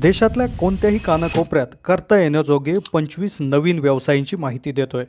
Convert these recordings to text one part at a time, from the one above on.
देशातल्या कोणत्याही कानाकोपऱ्यात करता येण्याजोगे पंचवीस नवीन व्यवसायांची माहिती देतोय.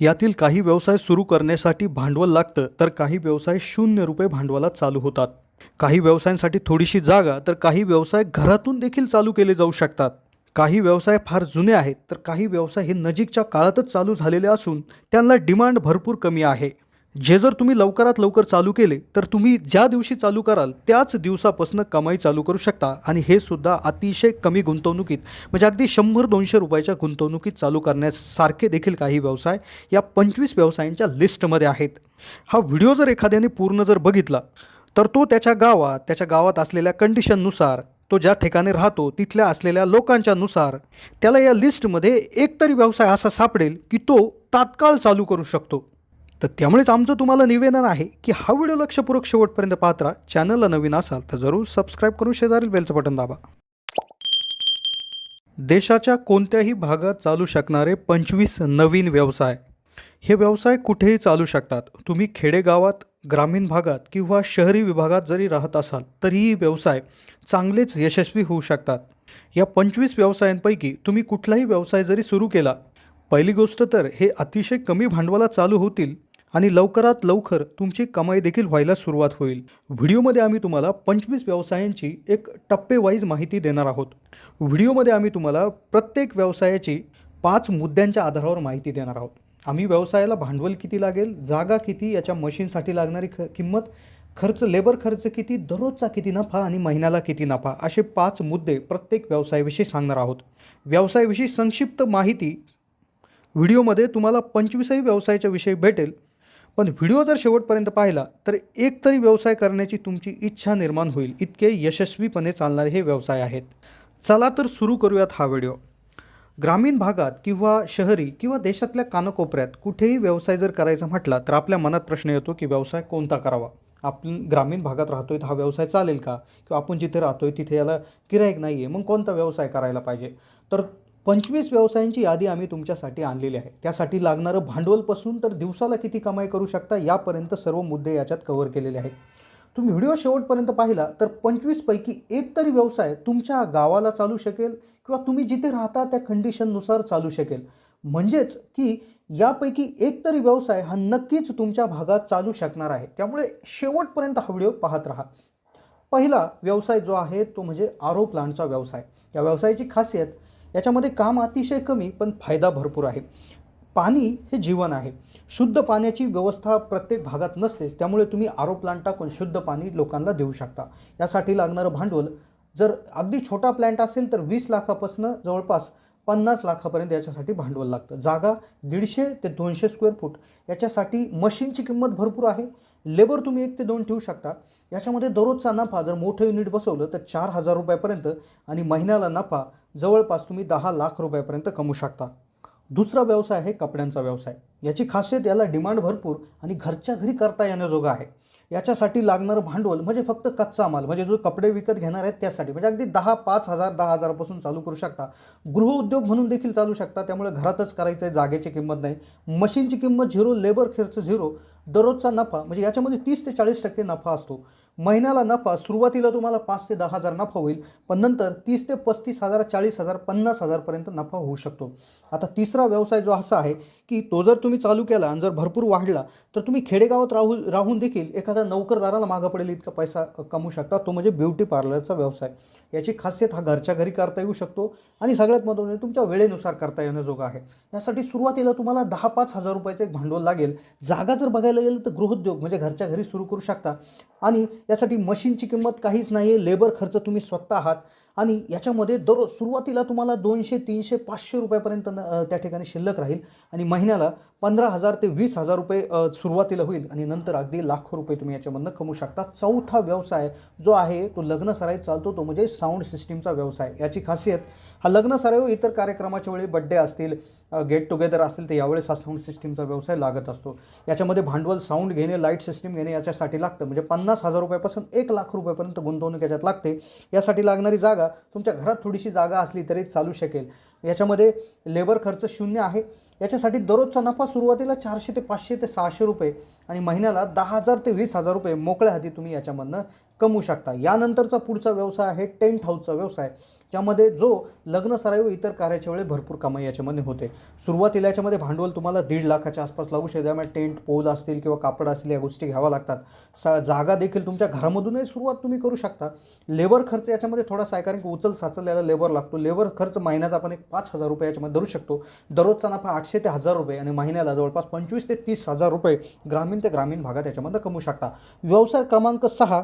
यातील काही व्यवसाय सुरू करण्यासाठी भांडवल लागतं तर काही व्यवसाय शून्य रुपये भांडवलात चालू होतात. काही व्यवसायांसाठी थोडीशी जागा तर काही व्यवसाय घरातून देखील चालू केले जाऊ शकतात. काही व्यवसाय फार जुने आहेत तर काही व्यवसाय हे नजीकच्या काळातच चालू झालेले असून त्यांना डिमांड भरपूर कमी आहे. जे जर तुम्ही लवकरात लवकर चालू केले तर तुम्ही ज्या दिवशी चालू कराल त्याच दिवसापासून कमाई चालू करू शकता. आणि हे सुद्धा अतिशय कमी गुंतवणुकीत म्हणजे अगदी शंभर दोनशे रुपयाच्या गुंतवणुकीत चालू करण्यासारखे देखील काही व्यवसाय या पंचवीस व्यवसायांच्या लिस्टमध्ये आहेत. हा व्हिडिओ जर एखाद्याने पूर्ण जर बघितला तर तो त्याच्या गावात त्याच्या गावात असलेल्या कंडिशननुसार तो ज्या ठिकाणी राहतो तिथल्या असलेल्या लोकांच्या नुसार त्याला या लिस्टमध्ये एकतरी व्यवसाय असा सापडेल की तो तात्काळ चालू करू शकतो. तर त्यामुळेच आमचं तुम्हाला निवेदन आहे की हा व्हिडिओ लक्षपूर्वक शेवटपर्यंत पाहत राहा चॅनलला नवीन असाल तर जरूर सबस्क्राईब करून शेजारील बेलचं बटन दाबा. देशाच्या कोणत्याही भागात चालू शकणारे पंचवीस नवीन व्यवसाय हे व्यवसाय कुठेही चालू शकतात. तुम्ही खेडेगावात ग्रामीण भागात किंवा शहरी विभागात जरी राहत असाल तरीही व्यवसाय चांगलेच यशस्वी होऊ शकतात. या पंचवीस व्यवसायांपैकी तुम्ही कुठलाही व्यवसाय जरी सुरू केला पहिली गोष्ट तर हे अतिशय कमी भांडवलात चालू होतील आणि लवकरात लवकर तुमची कमाई देखील व्हायला सुरुवात होईल. व्हिडिओमध्ये आम्ही तुम्हाला पंचवीस व्यवसायांची एक टप्पेवाईज माहिती देणार आहोत. व्हिडिओमध्ये आम्ही तुम्हाला प्रत्येक व्यवसायाची पाच मुद्द्यांच्या आधारावर माहिती देणार आहोत. आम्ही व्यवसायाला भांडवल किती लागेल जागा किती याच्या मशीनसाठी लागणारी ख किंमत खर्च लेबर खर्च किती दररोजचा किती नफा आणि महिन्याला किती नफा असे पाच मुद्दे प्रत्येक व्यवसायाविषयी सांगणार आहोत. व्यवसायाविषयी संक्षिप्त माहिती व्हिडिओमध्ये तुम्हाला पंचवीसही व्यवसायाच्या विषयी भेटेल. पण व्हिडिओ जर शेवटपर्यंत पाहिला तर एक तरी व्यवसाय करण्याची तुमची इच्छा निर्माण होईल. इतके यशस्वीपणे चालणारे हे व्यवसाय आहेत. चला तर सुरू करूयात हा व्हिडिओ. ग्रामीण भागात किंवा शहरी किंवा देशातल्या कानाकोपऱ्यात कुठेही व्यवसाय जर करायचा म्हटला तर आपल्या मनात प्रश्न येतो की व्यवसाय कोणता करावा? आपण ग्रामीण भागात राहतोय तर हा व्यवसाय चालेल का? किंवा आपण जिथे राहतोय तिथे याला गिराईक नाही आहे मग कोणता व्यवसाय करायला पाहिजे? तर पंचवीस व्यवसायांची यादी आम्ही तुमच्यासाठी आणलेली आहे. त्यासाठी लागणारं भांडवलपासून तर दिवसाला किती कमाई करू शकता यापर्यंत सर्व मुद्दे याच्यात कव्हर केलेले आहेत. तुम्ही व्हिडिओ शेवटपर्यंत पाहिला तर पंचवीसपैकी एक तरी व्यवसाय तुमच्या गावाला चालू शकेल किंवा तुम्ही जिथे राहता त्या कंडिशननुसार चालू शकेल. म्हणजेच की यापैकी एक तरी व्यवसाय हा नक्कीच तुमच्या भागात चालू शकणार आहे. त्यामुळे शेवटपर्यंत हा व्हिडिओ पाहत राहा. पहिला व्यवसाय जो आहे तो म्हणजे आरो प्लांटचा व्यवसाय. या व्यवसायाची खासियत याच्यामध्ये काम अतिशय कमी पण फायदा भरपूर आहे. पाणी हे जीवन आहे. शुद्ध पाण्याची व्यवस्था प्रत्येक भागात नसतेच त्यामुळे तुम्ही आरो प्लांट टाकून शुद्ध पाणी लोकांना देऊ शकता. यासाठी लागणारं भांडवल जर अगदी छोटा प्लॅन्ट असेल तर वीस लाखापासून जवळपास पन्नास लाखापर्यंत याच्यासाठी भांडवल लागतं. जागा दीडशे ते दोनशे स्क्वेअर फूट. याच्यासाठी मशीनची किंमत भरपूर आहे. लेबर तुम्ही एक ते दोन ठेवू शकता. याच्यामध्ये दररोजचा नफा जर मोठं युनिट बसवलं तर चार हजार रुपयापर्यंत आणि महिन्याला नफा जवळपास तुम्ही दहा लाख रुपयापर्यंत कमवू शकता. दुसरा व्यवसाय आहे कपड्यांचा व्यवसाय. याची खासियत याला डिमांड भरपूर आणि घरच्या घरी करता येण्याजोगा आहे. याच्यासाठी लागणारं भांडवल म्हणजे फक्त कच्चा माल म्हणजे जो कपडे विकत घेणार आहेत त्यासाठी. म्हणजे अगदी दहा पाच हजार दहा हजारापासून चालू करू शकता. गृहउद्योग म्हणून देखील चालू शकता. त्यामुळे घरातच करायचं आहे जागेची किंमत नाही. मशीनची किंमत झिरो लेबर खर्च झिरो दररोजचा नफा म्हणजे याच्यामध्ये तीस ते चाळीस टक्के नफा असतो. महिन्याला नफा सुरुवातीला तुम्हाला पाच ते दहा हजार नफा होईल पण नंतर तीस ते पस्तीस हजार चाळीस हजार पन्नास हजारपर्यंत नफा होऊ शकतो. आता तिसरा व्यवसाय जो असा आहे की तो जर तुम्ही चालू केला आणि जर भरपूर वाढला तर तुम्ही खेडेगावात राहू राहून देखील एखाद्या नोकरदाराला मागं पडेल इतका पैसा कमवू शकता. तो म्हणजे ब्युटी पार्लरचा व्यवसाय. याची खासियत हा घरच्या घरी करता येऊ शकतो आणि सगळ्यात महत्त्वाचं म्हणजे तुमच्या वेळेनुसार करता येण्याजोगा आहे. यासाठी सुरुवातीला तुम्हाला दहा पाच हजार रुपयाचं एक भांडवल लागेल. जागा जर बघायला गेलं तर गृहोद्योग म्हणजे घरच्या घरी सुरू करू शकता. आणि यासाठी मशीनची किंमत काहीच नाही आहे लेबर खर्च तुम्ही स्वतः आहात. आणि याच्यामध्ये दररोज सुरुवातीला तुम्हाला दोनशे तीनशे पाचशे रुपयापर्यंत त्या ठिकाणी शिल्लक राहील. आणि महिन्याला पंधरा हजार ते वीस हजार रुपये सुरुवातीला होईल आणि नंतर अगदी लाखो रुपये तुम्ही याच्यामधनं कमवू शकता. चौथा व्यवसाय जो आहे तो लग्नसराईत चालतो. तो म्हणजे साऊंड सिस्टीमचा व्यवसाय. याची खासियत हा लग्नसराई व इतर कार्यक्रमाच्या वेळी बड्डे असतील गेट टुगेदर असतील तर यावेळेस हा साऊंड सिस्टीमचा व्यवसाय लागत असतो. याच्यामध्ये भांडवल साऊंड घेणे लाइट सिस्टीम घेणे याच्यासाठी लागतं. म्हणजे पन्नास हजार रुपयापासून एक लाख रुपयापर्यंत गुंतवणूक याच्यात लागते. यासाठी लागणारी जागा तुमच्या घरात थोडीशी जागा असली तरी चालू शकेल. याच्यामध्ये लेबर खर्च शून्य आहे. याच्यासाठी दररोजचा नफा सुरुवातीला चारशे ते पाचशे ते सहाशे रुपये आणि महिन्याला दहा हजार ते वीस हजार रुपये मोकळ्या हाती तुम्ही याच्यामधनं कमवू शकता. यानंतरचा पुढचा व्यवसाय आहे टेंट हाऊसचा व्यवसाय ज्यामध्ये जो लग्न सराव इतर कार्याच्या वेळी भरपूर कमाई याच्यामध्ये होते. सुरुवातीला याच्यामध्ये भांडवल तुम्हाला दीड लाखाच्या आसपास लागू शकते. त्यामुळे टेंट पोल असतील किंवा कापड असतील या गोष्टी घ्याव्या लागतात. सा जागा देखील तुमच्या घरामधूनही सुरुवात तुम्ही करू शकता. लेबर खर्च याच्यामध्ये थोडासा आहे कारण की उचल साचलेला लेबर लागतो. लेबर खर्च महिन्याचा आपण एक पाच हजार रुपये याच्यामध्ये धरू शकतो. दररोजचा नफा आठशे ते हजार रुपये आणि महिन्याला जवळपास पंचवीस ते तीस हजार रुपये ग्रामीण ते ग्रामीण भागात याच्यामध्ये कमवू शकता. व्यवसाय क्रमांक सहा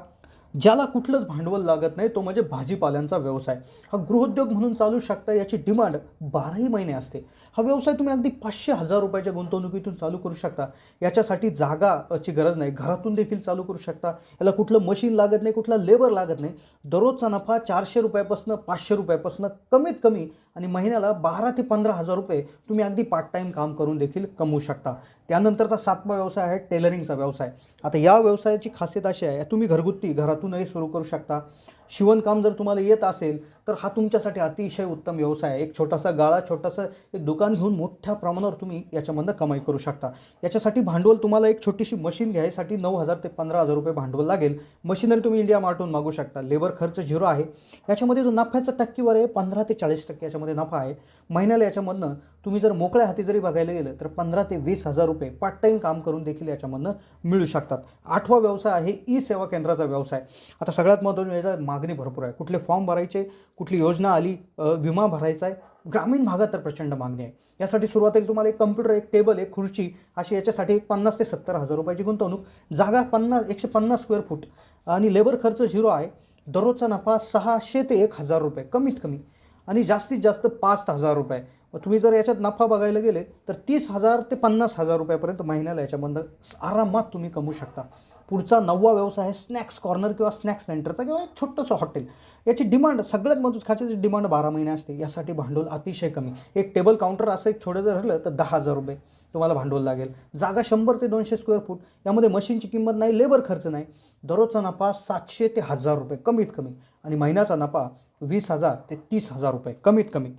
ज्याला कुठलंच भांडवल लागत नाही तो म्हणजे भाजीपाल्यांचा व्यवसाय. हा गृहोद्योग म्हणून चालू शकता याची डिमांड बाराही महिने असते. हा व्यवसाय तुम्ही अगदी पाचशे हजार रुपयाच्या गुंतवणुकीतून चालू करू शकता. याच्यासाठी जागाची गरज नाही. घरातून देखील चालू करू शकता. याला कुठलं मशीन लागत नाही कुठला लेबर लागत नाही. दररोजचा नफा चारशे रुपयापासून पाचशे रुपयापासून कमीत कमी आणि महिन्याला बारा ते पंधरा हजार रुपये तुम्ही अगदी पार्ट टाईम काम करून देखील कमवू शकता. त्यानंतरचा सातवा व्यवसाय आहे टेलरिंगचा व्यवसाय. आता या व्यवसायाची खासियत अशी आहे तुम्ही घरगुती घरातूनही सुरू करू शकता. शिवणकाम जर तुम्हाला येत असेल तर हा तुमच्यासाठी अतिशय उत्तम व्यवसाय आहे. एक छोटासा गाळा छोटासा एक दुकान घेऊन मोठ्या प्रमाणावर तुम्ही याच्यामधनं कमाई करू शकता. याच्यासाठी भांडवल तुम्हाला एक छोटीशी मशीन घ्यायसाठी नऊ हजार ते पंधरा हजार रुपये भांडवल लागेल. मशीनरी तुम्ही इंडिया मार्टून मागू शकता. लेबर खर्च झिरो आहे. याच्यामध्ये जो नफ्याचा टक्केवारी आहे पंधरा ते चाळीस टक्के याच्यामध्ये नफा आहे. महिन्याला याच्यामधनं तुम्ही जर मोकळ्या हाती जरी बघायला गेलं तर पंधरा ते वीस हजार रुपये पार्ट टाईम काम करून देखील याच्यामधनं मिळू शकतात. आठवा व्यवसाय आहे ई सेवा केंद्राचा व्यवसाय. आता सगळ्यात महत्त्वाचं माग मागणी भरपूर आहे. कुठले फॉर्म भरायचे कुठली योजना आली विमा भरायचा आहे ग्रामीण भागात तर प्रचंड मागणी आहे. यासाठी सुरुवातीला तुम्हाला एक कम्प्युटर एक टेबल एक खुर्ची अशी याच्यासाठी एक पन्नास ते सत्तर हजार रुपयाची गुंतवणूक. जागा पन्नास एकशे पन्नास स्क्वेअर फूट आणि लेबर खर्च झिरो आहे. दररोजचा नफा सहाशे ते एक हजार रुपये कमीत कमी. आणि जास्तीत जास्त पाच हजार रुपये. तुम्ही जर याच्यात नफा बघायला गेले तर तीस हजार ते पन्नास हजार रुपयापर्यंत महिन्याला याच्यामधनं आरामात तुम्ही कमवू शकता. पुढचा नववा व्यवसाय आहे स्नॅक्स कॉर्नर किंवा स्नॅक्स सेंटरचा किंवा एक छोटंसं हॉटेल. याची डिमांड सगळ्यात महत्त्वाची खात्याची डिमांड बारा महिने असते. यासाठी भांडवल अतिशय कमी. एक टेबल काउंटर असं एक छोटं जर राहिलं तर दहा हजार रुपये तुम्हाला भांडवल लागेल. जागा शंभर ते दोनशे स्क्वेअर फूट. यामध्ये मशीनची किंमत नाही लेबर खर्च नाही. दररोजचा नफा सातशे ते हजार रुपये कमीत कमी. आणि महिन्याचा नफा वीस हजार ते तीस हजार रुपये कमीत कमी.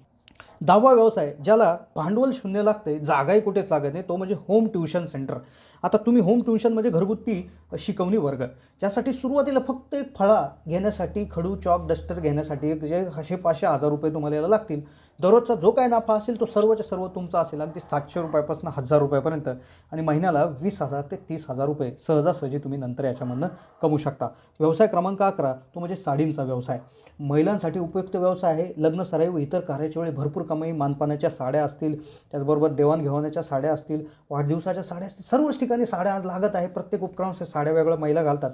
दहावा व्यवसाय ज्याला भांडवल शून्य लागते जागाही कुठेच लागत नाही तो म्हणजे होम ट्युशन सेंटर आता तुम्ही होम ट्युशन म्हणजे घरगुती शिकवणी वर्ग. ज्यासाठी सुरुवातीला फक्त एक फळा घेण्यासाठी खडू चॉक डस्टर घेण्यासाठी एक जे असे पाचशे हजार रुपये तुम्हाला याला लागतील. दररोजचा जो काय नफा असेल तो सर्वच्या सर्व तुमचा असेल. अगदी सातशे रुपयापासून हजार रुपयापर्यंत. आणि महिन्याला वीस हजार ते तीस हजार रुपये सहजासहजी तुम्ही नंतर याच्यामधनं कमवू शकता. व्यवसाय क्रमांक अकरा तो म्हणजे साडींचा व्यवसाय. महिलांसाठी उपयुक्त व्यवसाय आहे लग्न सराई व इतर कार्याच्या वेळी भरपूर कमाई मानपानाच्या साड्या असतील त्याचबरोबर देवाणघेवाण्याच्या साड्या असतील वाढदिवसाच्या साड्या असतील सर्वच ठिकाणी साड्या आज लागत आहे. प्रत्येक उपक्रमासाठी साड्या वेगळ्या महिला घालतात.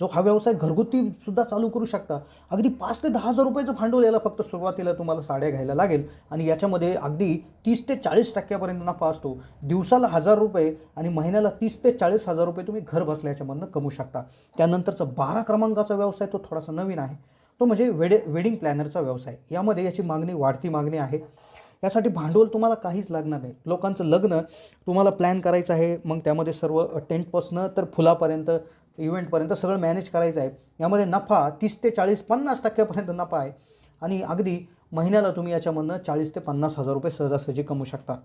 जो हा व्यवसाय घरगुती सुद्धा चालू करू शकता. अगदी पाच ते दहा हजार रुपयाचं भांडवल याला फक्त सुरुवातीला तुम्हाला साड्या घ्यायला लागेल आणि याच्यामध्ये अगदी तीस ते चाळीस टक्क्यापर्यंत नफा असतो. दिवसाला हजार रुपये आणि महिन्याला तीस ते चाळीस हजार रुपये तुम्ही घर बसल्या याच्यामधनं कमवू शकता. त्यानंतरचा बारा क्रमांकाचा व्यवसाय तो थोडासा नवीन आहे. तो म्हणजे वेडे वेडिंग प्लॅनरचा व्यवसाय. यामध्ये याची मागणी वाढती मागणी आहे. यासाठी भांडवल तुम्हाला काहीच लागणार नाही. लोकांचं लग्न तुम्हाला प्लॅन करायचं आहे मग त्यामध्ये सर्व टेंटपासनं तर फुलापर्यंत इव्हेंटपर्यंत सगळं मॅनेज करायचं आहे. यामध्ये नफा तीस ते चाळीस पन्नास टक्क्यापर्यंत नफा आहे. आणि अगदी महिन्याला तुम्ही याच्यामधनं चाळीस ते पन्नास हजार रुपये सहजासहजी कमवू शकता.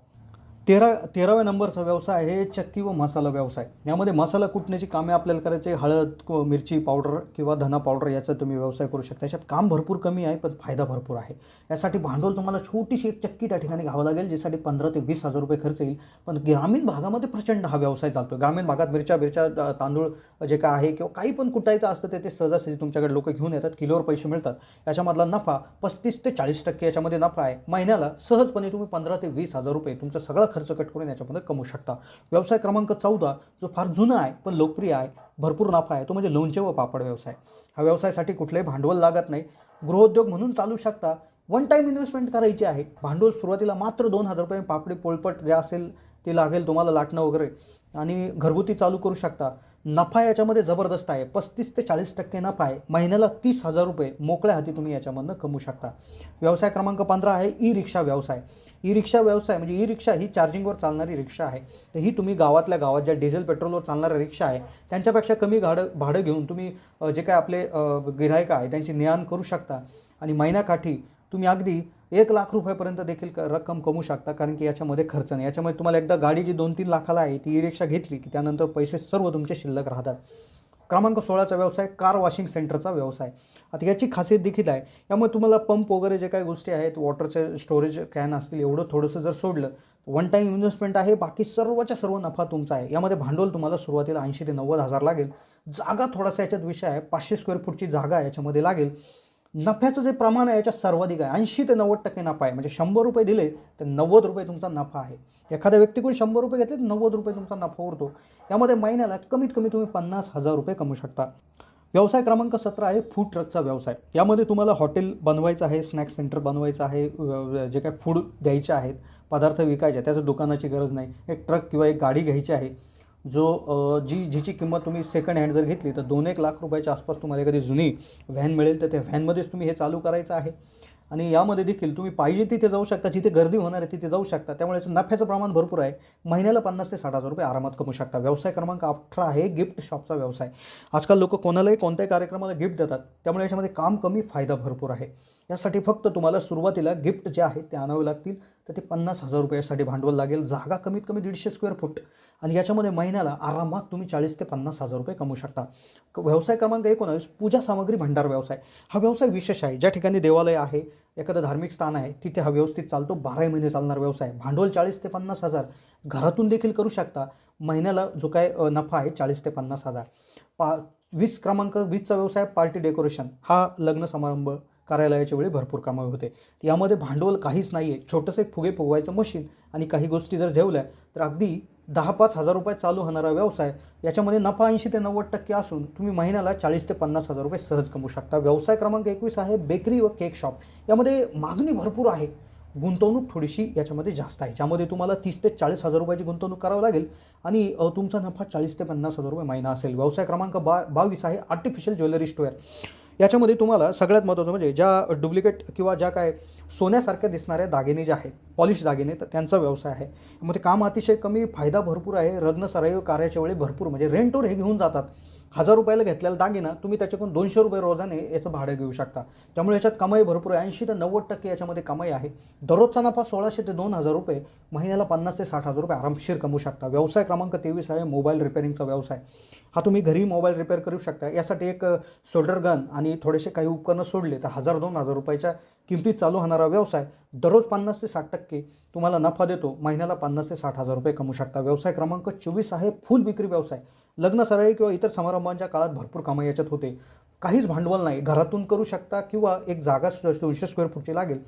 तेरा तेराव्या नंबरचा व्यवसाय आहे चक्की व मसाला व्यवसाय. यामध्ये मसाला कुटण्याची कामे आपल्याला करायचे हळद मिरची पावडर किंवा धना पावडर याचा तुम्ही व्यवसाय करू शकता. याच्यात काम भरपूर कमी आहे पण फायदा भरपूर आहे. यासाठी भांडवल तुम्हाला छोटीशी एक चक्की त्या ठिकाणी घ्यावं लागेल ज्यासाठी पंधरा ते वीस हजार रुपये खर्च येईल. पण ग्रामीण भागामध्ये प्रचंड हा व्यवसाय चालतो ग्रामीण भागात मिरच्या बिरच्या तांदूळ जे काय आहे किंवा काही पण कुटायचं असतं ते ते सहजासहजी तुमच्याकडे लोक घेऊन येतात किलोवर पैसे मिळतात. याच्यामधला नफा पस्तीस ते चाळीस टक्के याच्यामध्ये नफा आहे. महिन्याला सहजपणे तुम्ही पंधरा ते वीस हजार रुपये तुमचा सगळा खर्च कट करून याच्यामध्ये कमवू शकता. व्यवसाय क्रमांक चौदा जो फार जुना आहे पण लोकप्रिय आहे भरपूर नफा आहे तो म्हणजे लोणचे व पापड व्यवसाय. हा व्यवसायासाठी कुठलंही भांडवल लागत नाही. गृहोद्योग म्हणून चालू शकता. वन टाईम इन्व्हेस्टमेंट करायची आहे. भांडवल सुरुवातीला मात्र दोन हजार रुपये पापडी पोळपट जे असेल ते लागेल तुम्हाला लाटणं वगैरे. आणि घरगुती चालू करू शकता. नफा याच्यामध्ये जबरदस्त आहे. पस्तीस ते चाळीस टक्के नफा आहे. महिन्याला तीस हजार रुपये मोकळ्या हाती तुम्ही याच्यामधनं कमवू शकता. व्यवसाय क्रमांक पंधरा आहे ई रिक्षा व्यवसाय. ई रिक्षा व्यवसाय म्हणजे ई रिक्षा ही चार्जिंगवर चालणारी रिक्षा आहे. तर ही तुम्ही गावातल्या गावात ज्या डिझेल पेट्रोलवर चालणाऱ्या रिक्षा आहे त्यांच्यापेक्षा कमी भाडं भाडं घेऊन तुम्ही जे काय आपले गिरायक आहे त्यांची नियान करू शकता. आणि महिन्याकाठी तुम्ही अगदी एक लाख रुपयापर्यंत देखील क- रक्कम कमवू शकता कारण की याच्यामध्ये खर्च नाही. याच्यामध्ये तुम्हाला एकदा गाडी जी दोन तीन लाखाला आहे ती ई रिक्षा घेतली की त्यानंतर पैसे सर्व तुमचे शिल्लक राहतात. क्रमांक सोळाचा व्यवसाय कार वॉशिंग सेंटरचा व्यवसाय. आता याची खासियत देखील आहे. यामुळे तुम्हाला पंप वगैरे जे काही गोष्टी आहेत वॉटरचे स्टोरेज कॅन असतील एवढं थोडंसं जर सोडलं वन टाईम इन्व्हेस्टमेंट आहे बाकी सर्वच्या सर्व नफा तुमचा आहे. यामध्ये भांडवल तुम्हाला सुरुवातीला ऐंशी ते नव्वद हजार लागेल. जागा थोडासा याच्यात विषय आहे. पाचशे स्क्वेअर फूटची जागा याच्यामध्ये लागेल. नफ्याचं जे प्रमाण आहे याच्यात सर्वाधिक आहे. ऐंशी ते नव्वद टक्के नफा आहे. म्हणजे शंभर रुपये दिले तर नव्वद रुपये तुमचा नफा आहे. एखाद्या व्यक्तीकडून शंभर रुपये घेतले तर नव्वद रुपये तुमचा नफा उरतो. यामध्ये महिन्याला कमीत कमी तुम्ही पन्नास हजार रुपये कमवू शकता. व्यवसाय क्रमांक सतरा आहे फूड ट्रकचा व्यवसाय. यामध्ये तुम्हाला हॉटेल बनवायचं आहे स्नॅक्स सेंटर बनवायचं आहे जे काय फूड द्यायचे आहेत पदार्थ विकायचे आहेत, त्याचं दुकानाची गरज नाही. एक ट्रक किंवा एक गाडी घ्यायची आहे जो जी जिची किंमत तुम्ही सेकंड हँड जर घेतली तर दोन एक लाख रुपयाच्या आसपास तुम्हाला एखादी जुनी व्हॅन मिळेल. तर त्या व्हॅनमध्येच तुम्ही हे चालू करायचं आहे. आणि यामध्ये देखील तुम्ही पाहिजे तिथे जाऊ शकता. जिथे गर्दी होणार आहे तिथे जाऊ शकता. त्यामुळे याचं नफ्याचं प्रमाण भरपूर आहे. महिन्याला पन्नास ते साठ हजार रुपये आरामात कमू शकता. व्यवसाय क्रमांक अठरा आहे गिफ्ट शॉपचा व्यवसाय. आजकाल लोक कोणालाही कोणत्याही कार्यक्रमाला गिफ्ट देतात. त्यामुळे याच्यामध्ये काम कमी फायदा भरपूर आहे. यासाठी फक्त तुम्हाला सुरुवातीला गिफ्ट जे आहेत ते आणावे लागतील. तर ते पन्नास हजार रुपयासाठी भांडवल लागेल. जागा कमीत कमी दीडशे स्क्वेअर फूट आणि याच्यामध्ये महिन्याला आरामात तुम्ही चाळीस ते पन्नास हजार रुपये कमवू शकता. व्यवसाय क्रमांक एकोणावीस पूजा सामग्री भंडार व्यवसाय. हा व्यवसाय विशेष आहे. ज्या ठिकाणी देवालय आहे एखादं धार्मिक स्थान आहे तिथे हा व्यवस्थित चालतो. बाराही महिने चालणार व्यवसाय. भांडवल चाळीस ते पन्नास हजार. घरातून देखील करू शकता. महिन्याला जो काय नफा आहे चाळीस ते पन्नास हजार. पा वीस क्रमांक वीसचा व्यवसाय पार्टी डेकोरेशन. हा लग्न समारंभ कार्यालयाच्या वेळी भरपूर कामं होते. यामध्ये भांडवल काहीच नाही आहे छोटंसं एक फुगे फुगवायचं मशीन आणि काही गोष्टी जर ठेवल्या तर अगदी दहा पाच हजार रुपये चालू होणारा व्यवसाय याच्यामध्ये नफा ऐंशी ते नव्वद टक्के असून तुम्ही महिन्याला चाळीस ते पन्नास हजार रुपये सहज कमवू शकता. व्यवसाय क्रमांक एकवीस आहे बेकरी व केक शॉप. यामध्ये मागणी भरपूर आहे. गुंतवणूक थोडीशी याच्यामध्ये जास्त आहे ज्यामध्ये तुम्हाला तीस ते चाळीस हजार रुपयाची गुंतवणूक करावी लागेल आणि तुमचा नफा चाळीस ते पन्नास हजार रुपये महिना असेल. व्यवसाय क्रमांक बा बावीस आहे आर्टिफिशियल ज्वेलरी स्टोअर याच्यामध्ये तुम्हाला सगळ्यात महत्त्वाचं म्हणजे ज्या डुप्लिकेट किंवा ज्या काय सोन्यासारख्या दिसणाऱ्या दागिने जे आहेत पॉलिश दागिने तर त्यांचा व्यवसाय आहे. यामध्ये काम अतिशय कमी फायदा भरपूर आहे लग्न सराई कार्याच्या वेळी भरपूर म्हणजे रेंटवर हे घेऊन जातात. हजार रुपयाला घेतलेला दागिना तुम्ही त्याच्याकडून दोनशे रुपये रोजाने याचं भाडं घेऊ शकता. त्यामुळे याच्यात कमाई भरपूर आहे. ऐंशी ते नव्वद टक्के याच्यामध्ये कमाई आहे. दररोजचा नफा सोळाशे ते दोन हजार रुपये महिन्याला पन्नास ते साठ हजार रुपये आरामशीर कमवू शकता. व्यवसाय क्रमांक तेवीस आहे मोबाईल रिपेअरिंगचा व्यवसाय. हा तुम्ही घरी मोबाईल रिपेअर करू शकता. यासाठी एक सोल्डर गन आणि थोडेसे काही उपकरणं सोडले तर हजार दोन हजार रुपयाच्या किमतीत चालू होणारा व्यवसाय दररोज पन्नास ते साठ टक्के तुम्हाला नफा देतो. महिन्याला पन्नास ते साठ हजार रुपये कमवू शकता. व्यवसाय क्रमांक चोवीस आहे फुल विक्री व्यवसाय. लग्न सराई किंवा इतर समारंभांच्या काळात भरपूर कामं याच्यात होते. काहीच भांडवल नाही. घरातून करू शकता किंवा एक जागा दोनशे स्क्वेअर फूटची लागेल.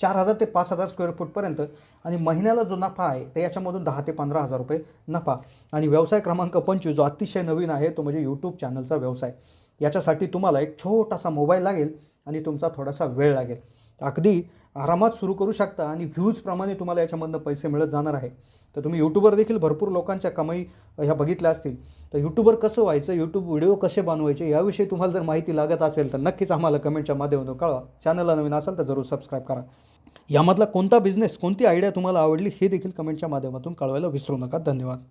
चार हजार ते पाच हजार स्क्वेअर फूटपर्यंत आणि महिन्याला जो नफा आहे तर याच्यामधून दहा ते पंधरा हजार रुपये नफा. आणि व्यवसाय क्रमांक पंचवीस जो अतिशय नवीन आहे तो म्हणजे यूट्यूब चॅनलचा व्यवसाय. याच्यासाठी तुम्हाला एक छोटासा मोबाईल लागेल आणि तुमचा थोडासा वेळ लागेल. अगदी आरामात सुरू करू शकता आणि व्ह्यूजप्रमाणे तुम्हाला याच्यामधनं पैसे मिळत जाणार आहे. तर तुम्ही यूट्यूबवर देखील भरपूर लोकांच्या कमाई ह्या बघितल्या असतील. तर यूट्यूबवर कसं व्हायचं यूट्यूब व्हिडिओ कसे बनवायचे याविषयी तुम्हाला जर माहिती लागत असेल तर नक्कीच आम्हाला कमेंटच्या माध्यमातून कळवा. चॅनलला नवीन असाल तर जरूर सबस्क्राईब करा. यामधला कोणता बिझनेस कोणती आयडिया तुम्हाला आवडली हे देखील कमेंटच्या माध्यमातून कळवायला विसरू नका. धन्यवाद.